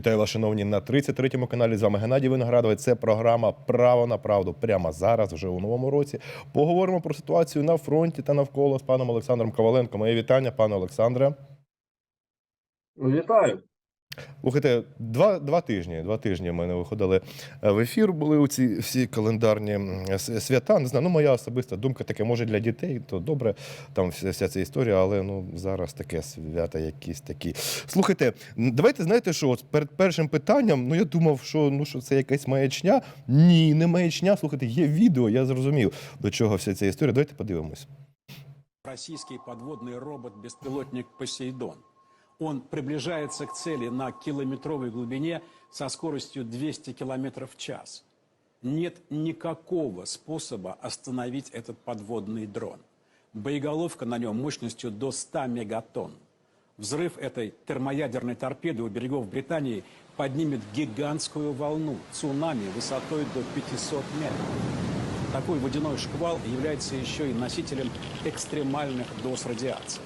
Вітаю вас, шановні, на 33-му каналі. З вами Геннадій Виноградовий. Це програма Право на правду. Прямо зараз, вже у новому році. Поговоримо про ситуацію на фронті та навколо з паном Олександром Коваленко. Моє вітання, пане Олександре. Вітаю. Слухайте, два, два тижні. Два тижні ми не виходили е, в ефір. Були у ці всі календарні свята. Не знаю, ну моя особиста думка таке, може для дітей, то добре, там вся, вся ця історія, але ну зараз таке свята якісь такі. Слухайте, давайте знаєте, що от перед першим питанням, ну я думав, що ну що це якась маячня. Ні, не маячня. Слухайте, є відео, я зрозумів, до чого вся ця історія. Давайте подивимось. российский подводный робот-беспилотник «Посейдон». Он приближается к цели на километровой глубине со скоростью 200 км в час. Нет никакого способа остановить этот подводный дрон. Боеголовка на нем мощностью до 100 мегатонн. Взрыв этой термоядерной торпеды у берегов Британии поднимет гигантскую волну, цунами высотой до 500 метров. Такой водяной шквал является еще и носителем экстремальных доз радиации.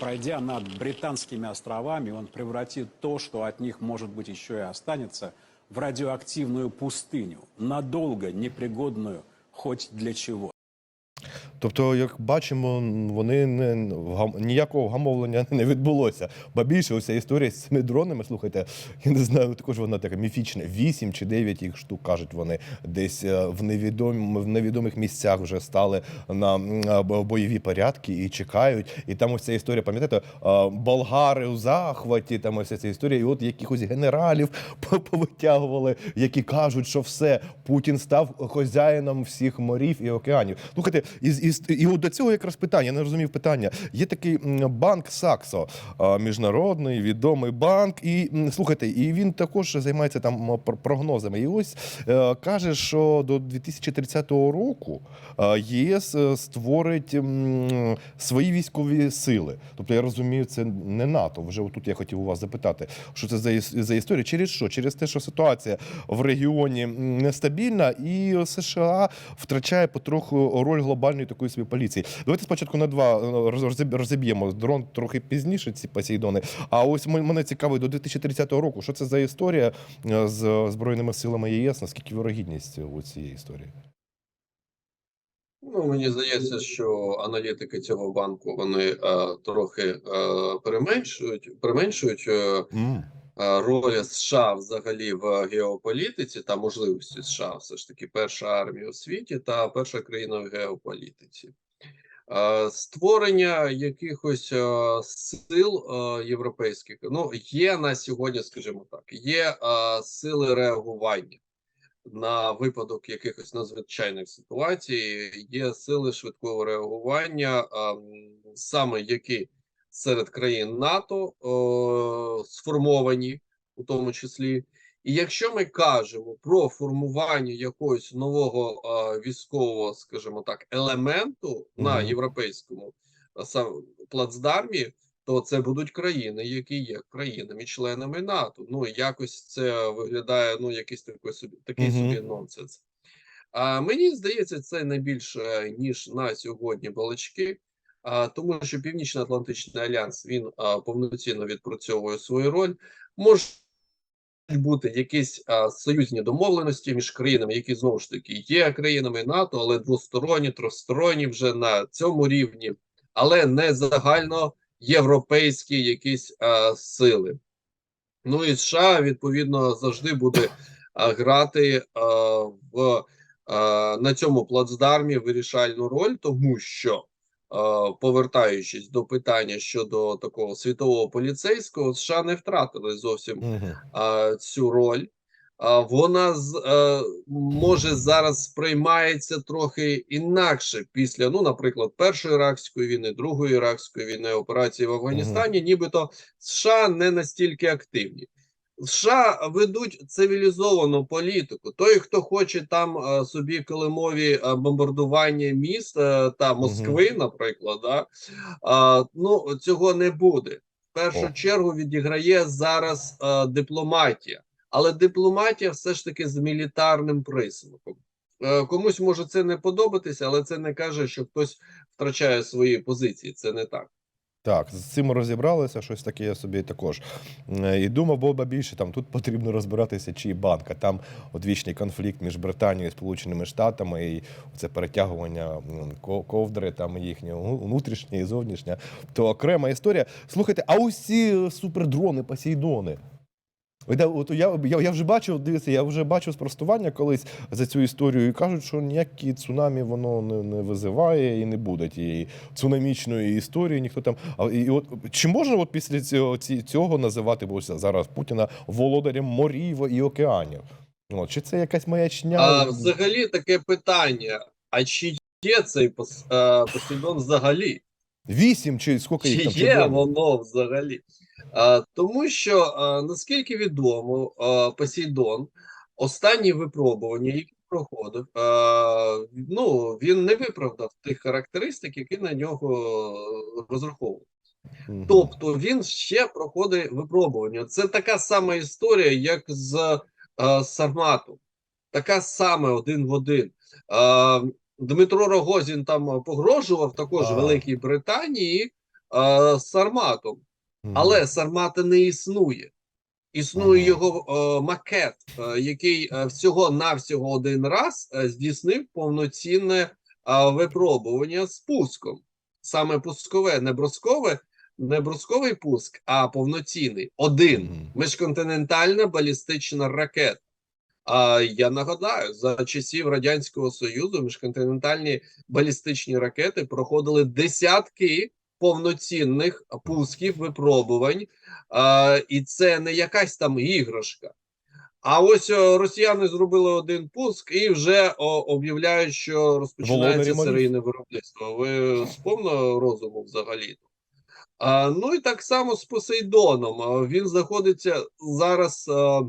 Пройдя над британскими островами, он превратит то, что от них, может быть, еще и останется, в радиоактивную пустыню, надолго непригодную хоть для чего. Тобто, як бачимо, вони не ніякого вгамовлення не відбулося. Ба більше оця історія з цими дронами, слухайте, я не знаю, також вона така міфічна. Вісім чи дев'ять їх штук кажуть вони десь е, в невідомі в невідомих місцях вже стали на бойові порядки і чекають. І там ось ця історія, пам'ятаєте, болгари у захваті, там ось ця історія, і от якихось генералів по- повитягували, які кажуть, що все, Путін став хазяїном всіх морів і океанів. Слухайте, і, і, і от до цього якраз питання, я не розумів питання. Є такий банк Саксо, міжнародний відомий банк. І слухайте, і він також займається там прогнозами. І ось е, каже, що до 2030 року е, ЄС е, створить свої військові сили. Тобто я розумію, це не НАТО. Вже отут я хотів у вас запитати, що це за, за історія? Через що? Через те, що ситуація в регіоні нестабільна, і США втрачає потроху роль глобальної такої собі поліції. Давайте спочатку на два е, роз- розіб- розіб'ємо дрон трохи пізніше. Ці посейдони. А ось мене цікавить до 2030 року. Що це за історія е, з збройними силами ЄС? Наскільки вирогідність у цієї історії? Ну, мені здається, що аналітики цього банку вони е, трохи е, переменшують, переменшують е, М. е, роль США взагалі в геополітиці та можливості США, все ж таки, перша армія у світі та перша країна в геополітиці. Е, Створення якихось е, сил європейських ну є на сьогодні, скажімо так, є сили реагування на випадок якихось надзвичайних ситуацій. Є сили швидкого реагування, ем, саме які серед країн НАТО е, сформовані, у тому числі. І якщо ми кажемо про формування якогось нового е, військового, скажімо так, елементу на європейському е, сам плацдармі, то це будуть країни, які є країнами-членами НАТО. Ну якось це виглядає ну якийсь такий собі такий Мгм. собі нонсенс. А мені здається, це не більше ніж на сьогодні балачки. Тому що Північно-Атлантичний альянс він повноцінно відпрацьовує свою роль. Можуть бути якісь союзні домовленості між країнами, які знову ж таки є країнами НАТО, але двосторонні, тристоронні вже на цьому рівні, але не загально європейські якісь сили. Ну і США відповідно завжди буде грати а, в а, на цьому плацдармі вирішальну роль, тому що повертаючись до питання щодо такого світового поліцейського, США не втратили зовсім а, цю роль. Вона е, може зараз сприймається трохи інакше після, ну, наприклад, першої іракської війни, другої іракської війни, операції в Афганістані, нібито США не настільки активні. США ведуть цивілізовану політику. Той, хто хоче там е, собі килимові е, бомбардування міст е, та Москви, наприклад, да, а, ну цього не буде. В першу О. чергу відіграє зараз дипломатія, але дипломатія все ж таки з мілітарним присмаком. Комусь може це не подобатися, але це не каже, що хтось втрачає свої позиції. Це не так. Так, з цим розібралися, щось таке я собі також і думав, бо більше там тут потрібно розбиратися, чи банка. Там одвічний конфлікт між Британією і Сполученими Штатами, і це перетягування ковдри, там їхнє внутрішнє і зовнішнє, то окрема історія. Слухайте, а ці супердрони, посейдони. От я, я, я вже бачив, дивіться, я вже бачив спростування колись за цю історію і кажуть, що ніякі цунамі воно не, не визиває і не буде тієї цунамічної історії. Ніхто там. А і от чи можна от після цього, ці- цього називати бо зараз Путіна володарем морів і океанів? От, чи це якась маячня? А, взагалі таке питання: а чи є цей пос, е, Посейдон взагалі? Вісім чи скільки їх там? чи є воно взагалі? А, тому що, наскільки відомо, а, Посейдон останні випробування, які проходив, ну, він не виправдав тих характеристик, які на нього е, розраховували. Тобто він ще проходить випробування. Це така сама історія, як з е, Сарматом. Така саме один в один. Е, Дмитро Рогозін там погрожував також А. Великій Британії е, Сарматом. Але Сармата не існує. Існує Ага. його е, макет, е, який е, всього-навсього один раз е, здійснив повноцінне е, випробування з пуском. Саме пускове, не броскове, не бросковий пуск, а повноцінний. Один міжконтинентальна балістична ракета. А я нагадаю, за часів Радянського Союзу міжконтинентальні балістичні ракети проходили десятки повноцінних пусків випробувань, а, і це не якась там іграшка. А ось росіяни зробили один пуск і вже об'являють, що розпочинається серійне виробництво. Ви з повного розуму взагалі. А, ну і так само з Посейдоном. Він знаходиться зараз а,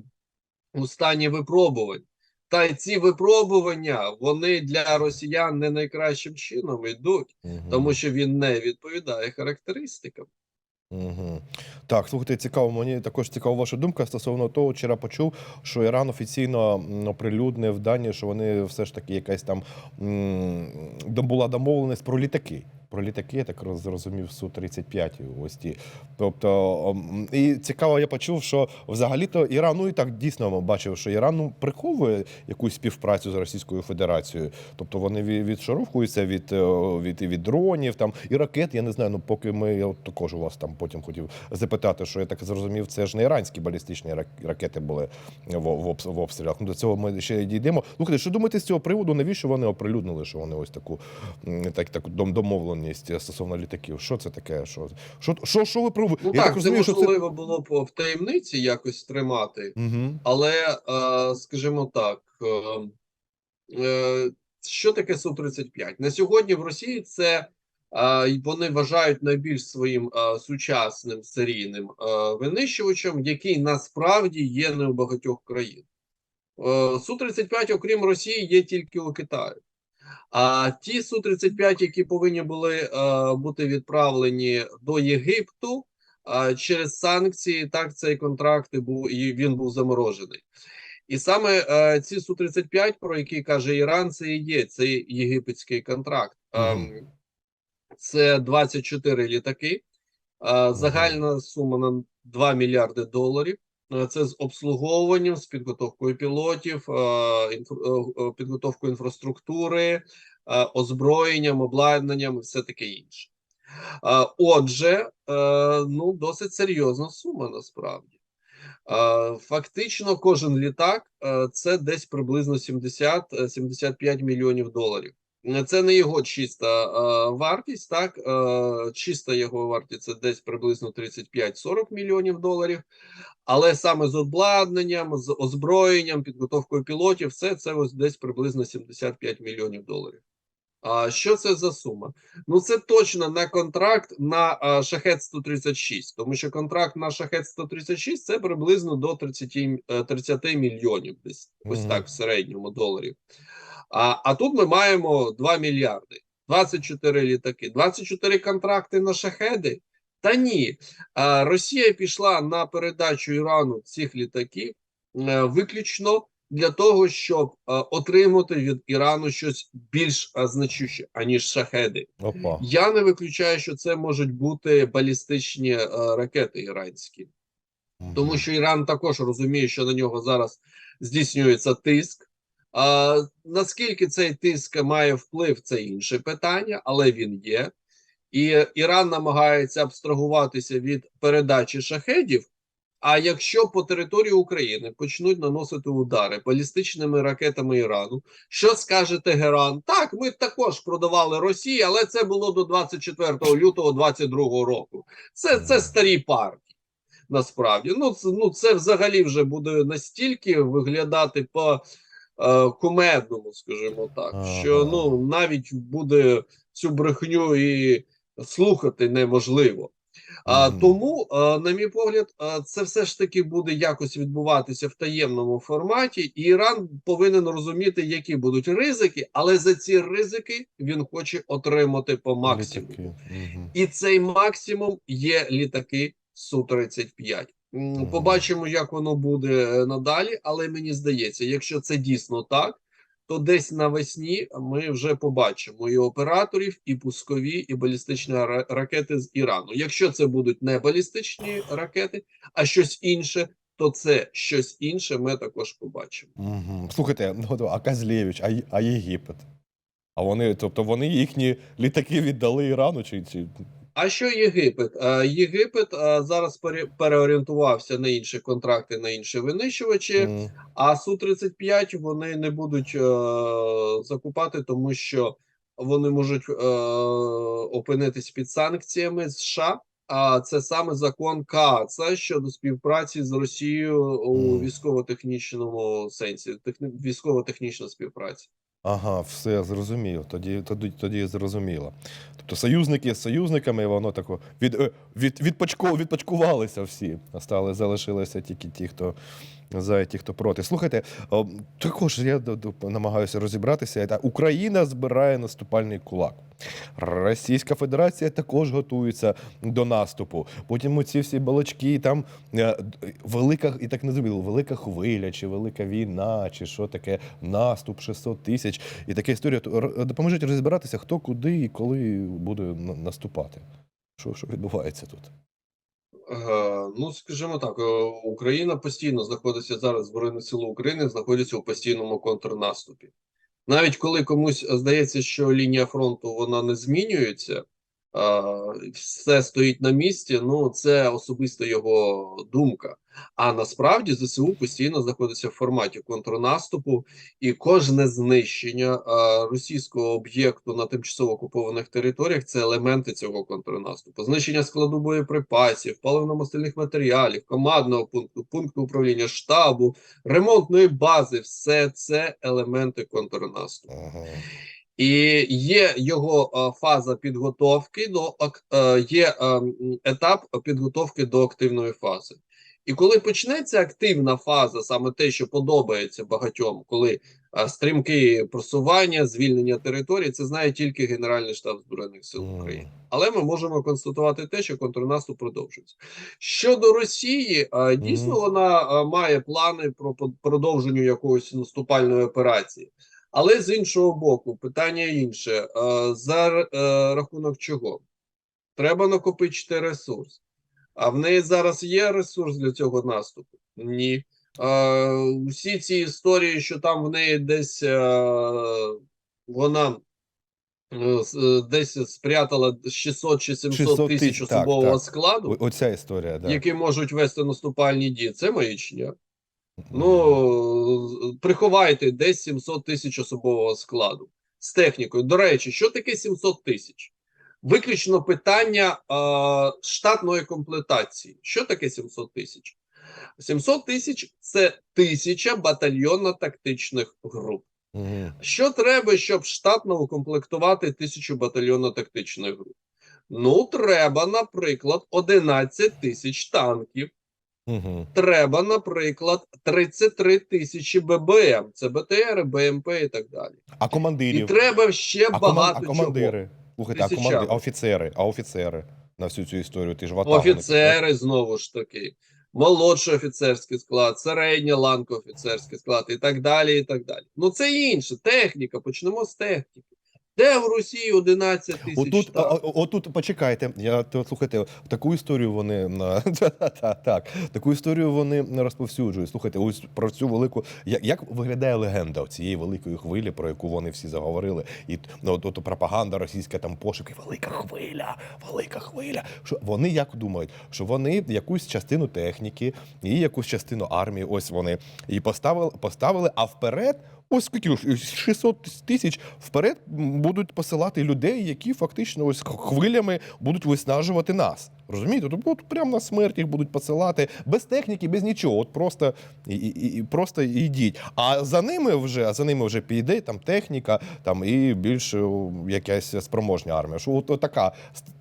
у стані випробувань. Та й ці випробування вони для росіян не найкращим чином йдуть, Мгм. тому що він не відповідає характеристикам. Угу. Так, слухайте, цікаво. Мені також цікава ваша думка стосовно того, вчора почув, що Іран офіційно оприлюднив дані, що вони все ж таки якась там м, була домовленість про літаки. Про літаки, я так роз- зрозумів, су 35 ось ті. Тобто, і цікаво, я почув, що взагалі-то Іран, ну і так дійсно бачив, що Іран ну, приховує якусь співпрацю з Російською Федерацією. Тобто вони ві- відшаровуються від, е, від, від дронів там і ракет. Я не знаю, ну поки ми я також у вас там потім хотів запитати, що я так зрозумів, це ж не іранські балістичні ракети були в, обстрілах. Ну до цього ми ще дійдемо. Слухайте, що думаєте з цього приводу? Навіщо вони оприлюднили, що вони ось таку так, таку дом- домовленість стосовно літаків? Що це таке? Що, що, що, що ви про Ну я так, це розумію, що це. можливо було б в таємниці якось тримати, Угу. але е, скажімо так, е, е, що таке Су-35? На сьогодні в Росії це е, вони вважають найбільш своїм е, сучасним серійним е, винищувачем, який насправді є не у багатьох країн. Е, Су-35, окрім Росії, є тільки у Китаї. А ті Су-35, які повинні були е, бути відправлені до Єгипту е, через санкції, так цей контракт був і він був заморожений. І саме е, ці Су-35, про які каже Іран, це і є цей єгипетський контракт. Ем, Це 24 літаки. Е, Загальна сума на 2 мільярди доларів. Е, Це з обслуговуванням, з підготовкою пілотів, е, е, підготовкою інфраструктури, озброєнням, обладнанням і все таке інше. Отже, ну досить серйозна сума насправді. Фактично, кожен літак це десь приблизно 70-75 мільйонів доларів. Це не його чиста е, вартість, так е, чиста його вартість це десь приблизно 35-40 мільйонів доларів. Але саме з обладнанням, з озброєнням, підготовкою пілотів, все це ось десь приблизно 75 мільйонів доларів. А що це за сума? Ну це точно на контракт на шахет 136, тому що контракт на шахет 136 це приблизно до 30, е, 30 мільйонів, десь ось Мгм. так в середньому доларів. А, а тут ми маємо 2 мільярди, 24 літаки, 24 контракти на шахеди. Та ні, Росія пішла на передачу Ірану цих літаків е, виключно для того, щоб е, отримати від Ірану щось більш е, значуще, аніж шахеди. Опа. Я не виключаю, що це можуть бути балістичні е, ракети іранські, тому що Іран також розуміє, що на нього зараз здійснюється тиск. А, наскільки цей тиск має вплив, це інше питання, але він є. І Іран намагається абстрагуватися від передачі шахедів. А якщо по території України почнуть наносити удари балістичними ракетами Ірану, що скаже Тегеран? Так, ми також продавали Росії, але це було до 24 лютого 22 року. Це, це старі партії. Насправді, ну це, ну це взагалі вже буде настільки виглядати по е, кумедному, скажімо так, що ну навіть буде цю брехню і слухати неможливо. А, Мгм. тому, а, на мій погляд, а, це все ж таки буде якось відбуватися в таємному форматі, і Іран повинен розуміти, які будуть ризики, але за ці ризики він хоче отримати по максимуму. Мгм. І цей максимум є літаки Су-35. М, Мгм. Побачимо, як воно буде е, надалі, але мені здається, якщо це дійсно так, то десь навесні ми вже побачимо і операторів, і пускові, і балістичні ра- ракети з Ірану. Якщо це будуть не балістичні ракети, а щось інше, то це щось інше ми також побачимо. Мгм. Слухайте, ну, а Казлєвич, а, а Єгипет? А вони, тобто вони їхні літаки віддали Ірану чи, чи... А що Єгипет? Е, Єгипет е, зараз пере- переорієнтувався на інші контракти, на інші винищувачі. М, А Су-35 вони не будуть е, закупати, тому що вони можуть опинитись під санкціями США. А це саме закон КАЦА щодо співпраці з Росією у військово-технічному сенсі, техні... військово-технічна співпраця. Ага, все зрозумів. Тоді, тоді, тоді зрозуміло. Тобто союзники з союзниками, воно тако від, е, від, відпочку, відпочкувалися всі. Остали, залишилися тільки ті, хто за ті, хто проти. Слухайте, також я намагаюся розібратися. Україна збирає наступальний кулак. Російська Федерація також готується до наступу. Потім ці всі балачки, там е, велика, і так не зрозуміло, велика хвиля, чи велика війна, чи що таке, наступ 600 тисяч. І така історія. То Допоможіть розібратися, хто куди і коли буде наступати. Що, що відбувається тут? Е, Ну, скажімо так, е, Україна постійно знаходиться зараз, Збройні Сили України знаходяться у постійному контрнаступі. Навіть коли комусь здається, що лінія фронту вона не змінюється, все стоїть на місці, ну це особисто його думка. А насправді ЗСУ постійно знаходиться в форматі контрнаступу, і кожне знищення е, російського об'єкту на тимчасово окупованих територіях це елементи цього контрнаступу. Знищення складу боєприпасів, паливно-мастильних матеріалів, командного пункту, пункту управління штабу, ремонтної бази все це елементи контрнаступу. Ага. І є його е, фаза підготовки до е, є е, етап підготовки до активної фази. І коли почнеться активна фаза, саме те, що подобається багатьом, коли стрімкі просування, звільнення території, це знає тільки Генеральний штаб Збройних сил України. Але ми можемо констатувати те, що контрнаступ продовжується. Щодо Росії, дійсно вона має плани про продовження якоїсь наступальної операції. Але з іншого боку, питання інше: Е, за е, рахунок чого? Треба накопичити ресурс. А в неї зараз є ресурс для цього наступу? Ні. Е, усі ці історії, що там в неї десь вона десь спрятала 600 чи 700 тисяч тисяч, так, особового так. складу, Оця історія, да. які можуть вести наступальні дії, це маячня. Ну, приховайте десь 700 тисяч особового складу з технікою. До речі, що таке 700 тисяч? Виключно питання е, штатної комплектації. Що таке 700 тисяч? 700 тисяч це тисяча батальйонно-тактичних груп. Мгм. Що треба, щоб штатно укомплектувати тисячу батальйонно-тактичних груп? Ну, треба, наприклад, 11 тисяч танків Мгм. треба, наприклад, 33 тисячі ББМ, це БТР, БМП і так далі. А І командирів? треба ще а, багато а чого. командири? Слухайте, а командири, а офіцери, а офіцери на всю цю історію, ти ж в атаку не? Офіцери знову ж таки. молодший офіцерський склад, середня ланка офіцерський склад і так далі. і так далі. Ну це інше, техніка. Почнемо з техніки. Де в Росії 11 тисяч Отут, отут, почекайте. Я то слухайте, таку історію вони так, так, таку історію вони розповсюджують. Слухайте, ось про цю велику. Як, як виглядає легенда цієї великої хвилі, про яку вони всі заговорили? І ну, от, от пропаганда російська там пошуки, велика хвиля, велика хвиля. Що вони як думають, що вони якусь частину техніки і якусь частину армії, ось вони і поставили, поставили, а вперед. Ось скільки ж, 600 тисяч вперед будуть посилати людей, які фактично ось хвилями будуть виснажувати нас. Розумієте? Тобто от прямо на смерть їх будуть посилати без техніки, без нічого. От просто і, і, і просто йдіть. А за ними вже за ними вже піде там техніка, там і більш якась спроможня армія. Що от, от така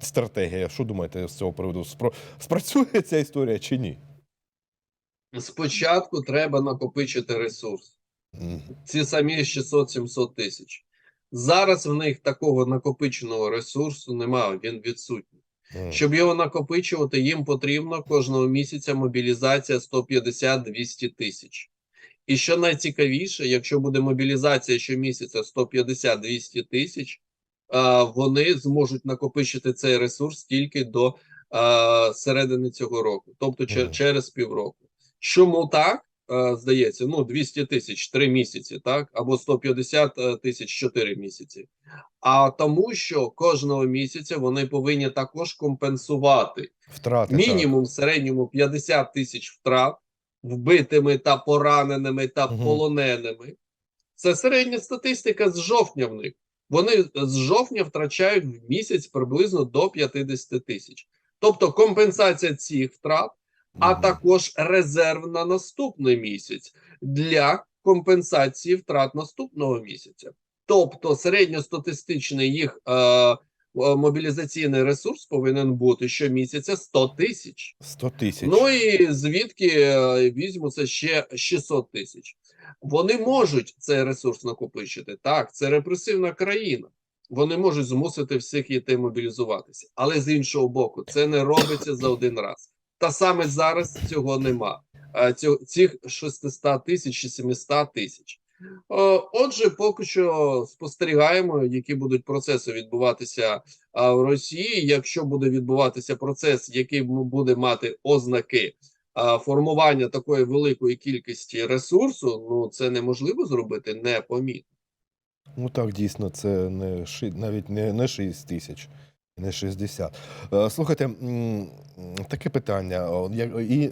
стратегія? Що думаєте з цього приводу? Спро, спрацює ця історія чи ні? Спочатку треба накопичити ресурс. Ці самі 600-700 тисяч. Зараз в них такого накопиченого ресурсу немає, він відсутній. Щоб його накопичувати, їм потрібно кожного місяця мобілізація 150-200 тисяч. І що найцікавіше, якщо буде мобілізація щомісяця 150-200 тисяч, вони зможуть накопичити цей ресурс тільки до середини цього року, тобто чер- через півроку. Чому так? Е, Здається, ну 200 тисяч 3 місяці, так або 150 е, тисяч 4 місяці. А тому, що кожного місяця вони повинні також компенсувати Втрати так. мінімум в середньому 50 тисяч втрат вбитими та пораненими та Мгм. полоненими. Це середня статистика з жовтня в них. Вони з жовтня втрачають в місяць приблизно до 50 тисяч. Тобто компенсація цих втрат, а також резерв на наступний місяць для компенсації втрат наступного місяця. Тобто середньостатистичний їх е, мобілізаційний ресурс повинен бути щомісяця 100 тисяч. 100 тисяч. Ну і звідки е, візьмуться ще 600 тисяч. Вони можуть цей ресурс накопичити. Так, це репресивна країна. Вони можуть змусити всіх йти мобілізуватися. Але з іншого боку, це не робиться за один раз. Та саме зараз цього нема. Е, Цих 600 тисяч чи 700 тисяч. Е, Отже, поки що спостерігаємо, які будуть процеси відбуватися в Росії. Якщо буде відбуватися процес, який буде мати ознаки формування такої великої кількості ресурсу, ну це неможливо зробити непомітно. Ну так, дійсно, це не навіть не, не 6 тисяч, не 60. Е, Слухайте, таке питання. І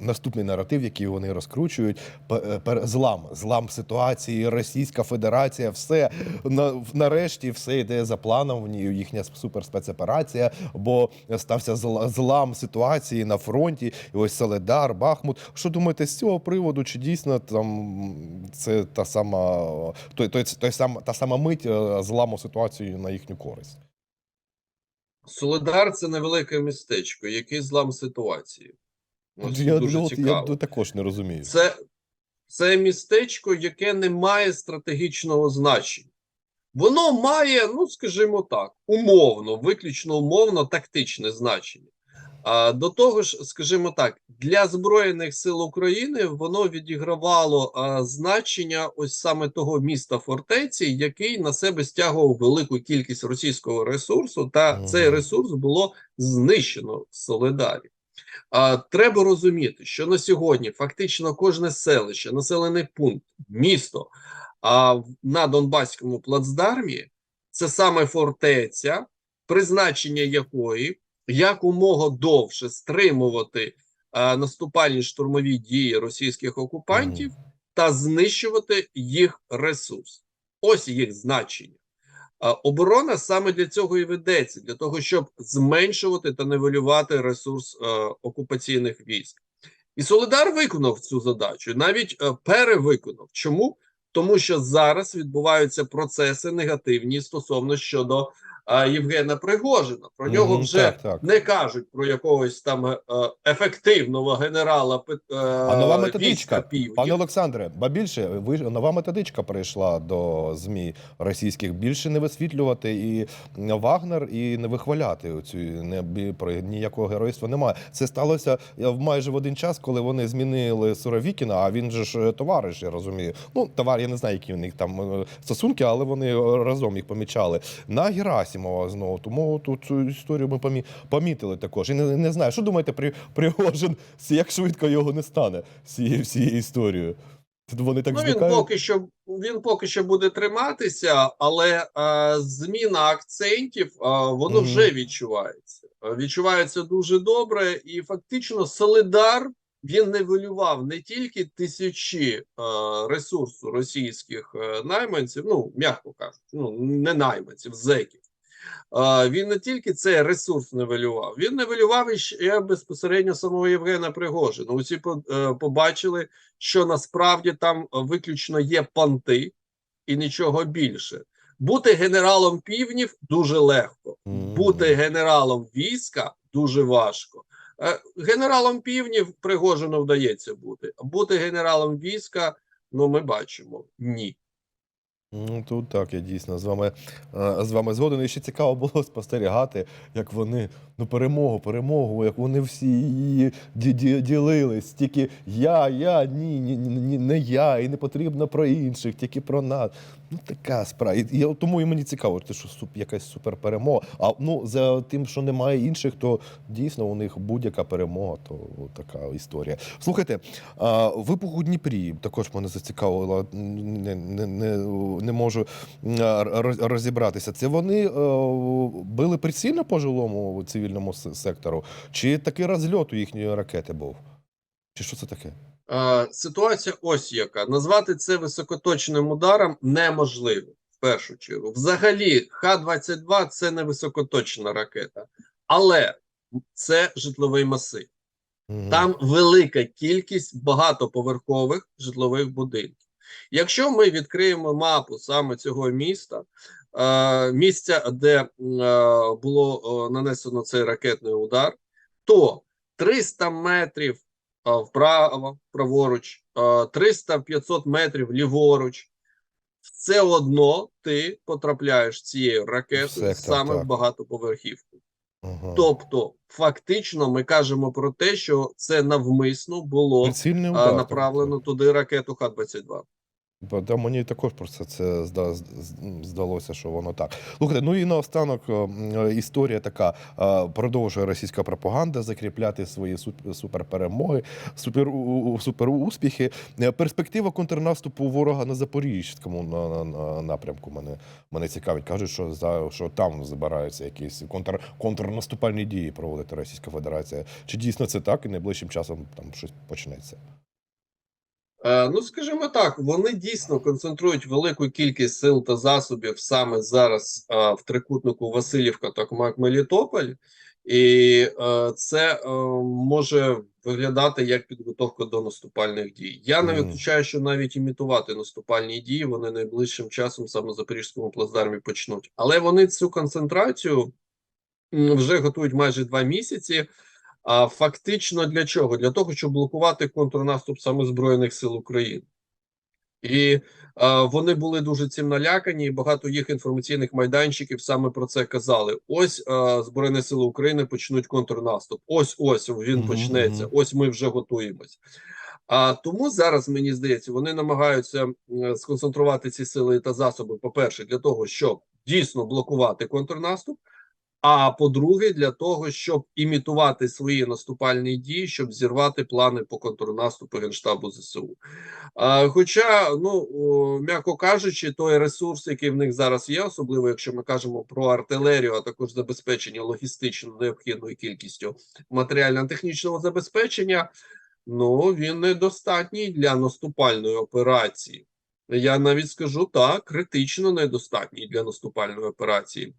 наступний наратив, який вони розкручують, е, злам, злам ситуації, Російська Федерація, все нарешті все йде за планом. їхня суперспецоперація, бо стався зла- злам ситуації на фронті. І ось Соледар, Бахмут. Що думаєте з цього приводу? Чи дійсно там це та сама той, той, той сам та сама мить е, зламу ситуації на їхню користь? Солидар це невелике містечко, який злам ситуації. Ось я, дуже ну, цікаво. я також не розумію. Це, це містечко, яке не має стратегічного значення. Воно має, ну скажімо так, умовно, виключно умовно тактичне значення. А до того ж, скажімо так, для Збройних сил України воно відігравало а, значення ось саме того міста фортеці, який на себе стягував велику кількість російського ресурсу, та Мгм. цей ресурс було знищено в Солидарі. А, треба розуміти, що на сьогодні фактично кожне селище, населений пункт, місто а, на Донбаському плацдармі це саме фортеця, призначення якої якомога довше стримувати а, наступальні штурмові дії російських окупантів та знищувати їх ресурс. Ось їх значення. А, Оборона саме для цього і ведеться, для того, щоб зменшувати та нивелювати ресурс е, окупаційних військ. І Солидар виконав цю задачу, навіть е, перевиконав. Чому? Тому що зараз відбуваються процеси негативні стосовно щодо Євгена Пригожина. Про нього вже так, так. не кажуть про якогось там е, ефективного генерала е, А нова методичка, пане Олександре, ба більше ви нова методичка прийшла до змі російських. Більше не висвітлювати і Вагнер, і не вихваляти цю не про ніякого геройства немає. Це сталося е, в майже в один час, коли вони змінили Суровікіна. А він же ж е, товариш, я розумію. Ну товар, я не знаю, які в них там е, стосунки, але вони е, разом їх помічали на Герасимова знову. Тому тут цю історію ми помі- помітили також. І не, не знаю, що думаєте, при Пригожин, як швидко його не стане з цією всією історією. Вони так ну, він поки що він поки що буде триматися, але е, зміна акцентів е, воно Мгм. вже відчувається. Е, Відчувається дуже добре, і фактично Солидар він нивелював не тільки тисячі е, ресурсу російських е, найманців, ну м'яко кажучи, ну не найманців, зеків. Він не тільки цей ресурс нивелював, він нивелював і ще безпосередньо самого Євгена Пригожина. Усі е, побачили, що насправді там виключно є понти і нічого більше. Бути генералом півнів дуже легко, бути генералом війська дуже важко. Е, Генералом півнів Пригожину вдається бути. а Бути генералом війська, ну ми бачимо, ні. Ну, тут так, я дійсно з вами, е, з вами згоден. І ще цікаво було спостерігати, як вони ну, перемогу, перемогу, як вони всі її ді- ді- ділили. Стільки я, я, ні, ні, ні, не я, і не потрібно про інших, тільки про нас. Ну, така справа. І, і тому і мені цікаво, що суп, якась суперперемога. А ну, за тим, що немає інших, то дійсно у них будь-яка перемога, то така історія. Слухайте, а, вибух у Дніпрі також мене зацікавило. Не, не, не, не можу розібратися. Це вони е, били прицільно по жилому цивільному сектору? Чи такий розльот у їхньої ракети був? Чи що це таке? Е, Ситуація ось яка. Назвати це високоточним ударом неможливо в першу чергу. Взагалі, Х-22 це не високоточна ракета, але це житловий масив. Там велика кількість багатоповерхових житлових будинків. Якщо ми відкриємо мапу саме цього міста, е, місця, де е, було е, нанесено цей ракетний удар, то 300 метрів вправо, праворуч, е, 300-500 метрів ліворуч, все одно ти потрапляєш цією ракетою сектор, саме в багатоповерхівку. Ага. Тобто, фактично, ми кажемо про те, що це навмисно було а, направлено туди ракету Х-22. Да, мені також про це, здалося, що воно так. Слухайте, ну і наостанок е, м, е, історія така. е, Продовжує російська пропаганда закріпляти свої суп- суперперемоги, супер, суперуспіхи. Е, Перспектива контрнаступу ворога на Запорізькому на, на, на напрямку мене, мене цікавить. Кажуть, що, за, що там збираються якісь контр, контрнаступальні дії проводити Російська Федерація. Чи дійсно це так і найближчим часом там щось почнеться? Е, ну, скажімо так, вони дійсно концентрують велику кількість сил та засобів саме зараз е, в трикутнику Васильівка, Токмак, Мелітополь, і е, це може виглядати як підготовка до наступальних дій. Я не виключаю, що навіть імітувати наступальні дії вони найближчим часом саме Запорізькому плацдармі почнуть, але вони цю концентрацію вже готують майже два місяці. А фактично для чого? Для того, щоб блокувати контрнаступ саме Збройних сил України. І е, вони були дуже цим налякані, і багато їх інформаційних майданчиків саме про це казали. Ось е, Збройні Сили України почнуть контрнаступ. Ось ось він Мгм, почнеться. Ось ми вже готуємось. А тому зараз мені здається, вони намагаються сконцентрувати ці сили та засоби. По-перше, для того, щоб дійсно блокувати контрнаступ. А по-друге, для того, щоб імітувати свої наступальні дії, щоб зірвати плани по контрнаступу Генштабу ЗСУ. А, хоча, ну м'яко кажучи, той ресурс, який в них зараз є, особливо якщо ми кажемо про артилерію, а також забезпечення логістично необхідною кількістю матеріально-технічного забезпечення, ну він недостатній для наступальної операції. Я навіть скажу так, критично недостатній для наступальної операції.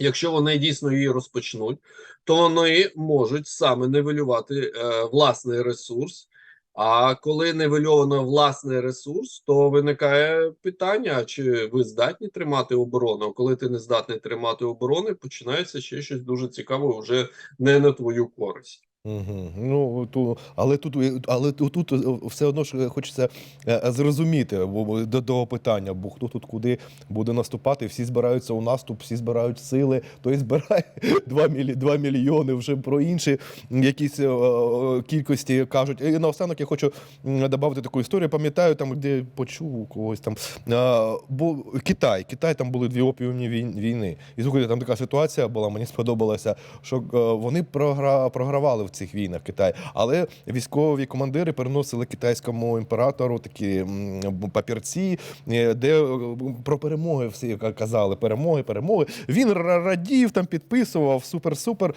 Якщо вони дійсно її розпочнуть, то вони можуть саме нивелювати е, власний ресурс, А коли нивельовано власний ресурс, то виникає питання: чи ви здатні тримати оборону? А коли ти не здатний тримати оборону, починається ще щось дуже цікаве, вже не на твою користь. Угу. Ну, ту, але тут, але тут, тут все одно ж хочеться е, зрозуміти бо- бо до того питання, бо хто тут куди буде наступати, всі збираються у наступ, всі збирають сили, той збирає 2, мілі, 2 мільйони вже про інші якісь е, е, кількості кажуть. І наостанок я хочу додати таку історію. Пам'ятаю, там, де почув когось там. е, Бо Китай, Китай там були дві опіумні війни. І слухайте, там така ситуація була, мені сподобалася, що е, вони програ, програвали в цих війнах Китай, але військові командири переносили китайському імператору такі папірці, е, де е, про перемоги всі казали. Перемоги, перемоги. Він радів, там підписував супер-супер.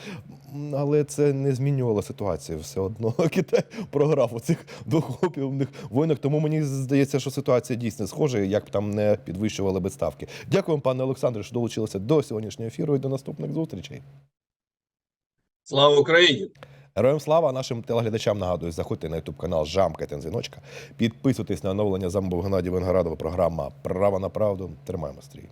Але це не змінювало ситуацію. Все одно Китай програв у цих двох опіумних війнах. Тому мені здається, що ситуація дійсно схожа, як б там не підвищували би ставки. Дякую, пане Олександре, що долучилися до сьогоднішнього ефіру і до наступних зустрічей. Слава Україні! Героям слава нашим телеглядачам нагадую, заходьте на ютуб канал Жамкайте дзвіночка, підписуйтесь на оновлення замбов Геннадія Венгорадова. Програма Право на правду. Тримаємо стрій.